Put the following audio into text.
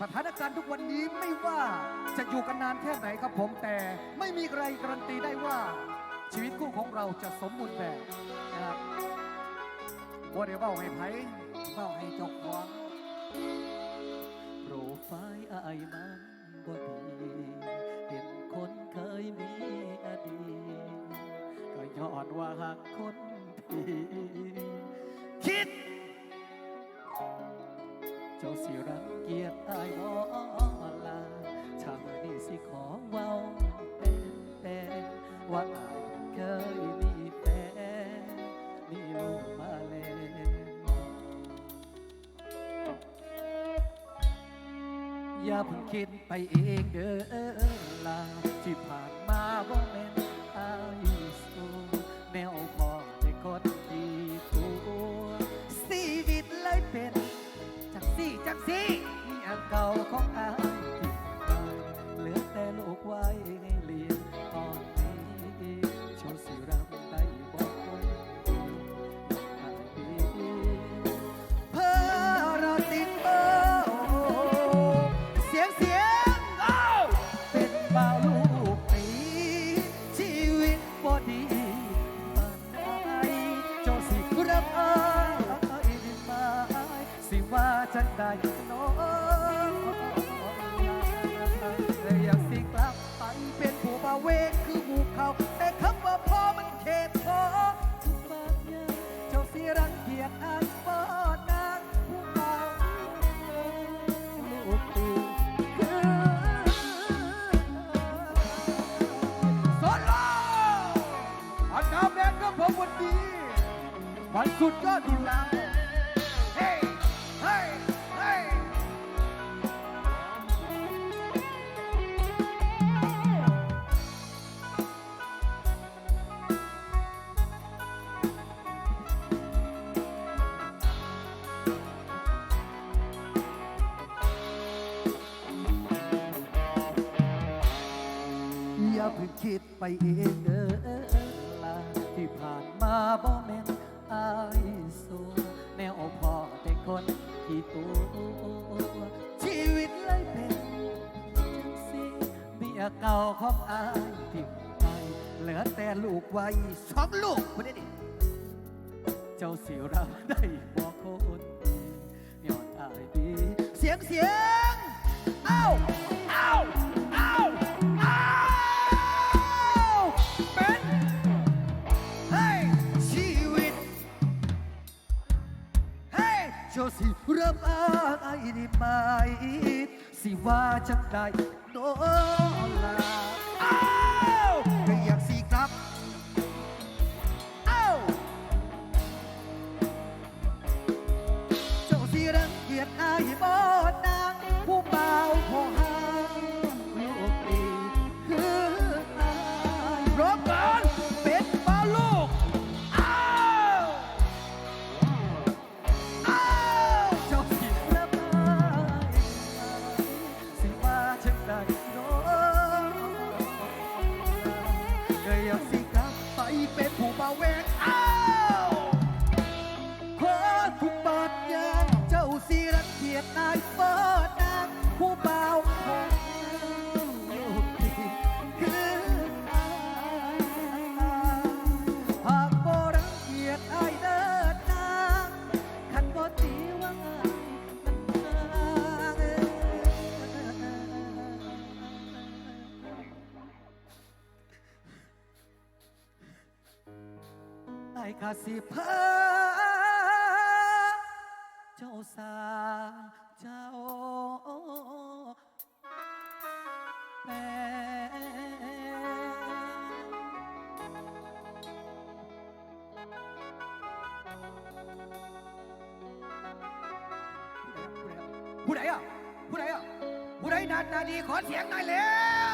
สถานการณ์ทุกวันนี้ไม่ว่าจะอยู่กันนานแค่ไหนครับผมแต่ไม่มีใครการันตีได้ว่า ชีวิตคู่ของเราจะสมบูรณ์แบบนะครับว่าเดี๋ยวเบ้าให้ไผ่เบ้าให้เจกของโปรไฟล์อายมันบ่ดีเป็นคนเคยมีอดีตก็ย้อนว่าหักคนผิดคิด เจ้าสิรังเกียจ อายบ่ลาชามือนี้สิขอเว้าเป็นว่าอายเคยมีแฟนมีลูกมาแล้วอย่าเพิ่งคิดไปเองเด้อลาที่ผ่านมาบ่แม่น มีอันเก่าของอายที่ตายเหลือแต่ลูกไว้ให้เลี้ยงตอนนี้โชว์สิรำได้บอกคนดีอายดีเพื่อเราติดเบอเสียงเสียงเอาเป็นบ่าวลูกปีชีวิตบ่ดีปานใดเจ้าสิรับอายได้ไหมสิว่าจังใดน้อง เวกคือหูเขา แต่คำว่าพอมันเขตพอทุกบาดยาเจ้าสิรังเกียจอายบ่นางผู้บ่าวลูกปีคือสอนโลอันดับแรกก็ผมวันดีมันสุดยอดอยู่แล้ว เพิ่งคิดไปเองเด้อลาที่ผ่านมาบ่แม่นอายสูแนวพอแต่คนที่ตัวชีวิตเลยเป็นจังสิเมียเก่าของอายที่ไปเหลือแต่ลูกไว้สองลูกคนนี้ดิเจ้าสิรับได้บอกคนดีย้อนอายดี เสียงเสียง เอ้า เอ้า จ้าสิรับอางได้ไหมสิว่าจังใดโนลาเอ้าก็อยากสีครับเอ้าเจ้าสิรังเกียจอายบ่างอายคาสิพาเจ้าสาเจ้าแปผู้ใดอะผู้ใดอะผู้ใดหนาตาดีขอเสียงหน่อยแล้ว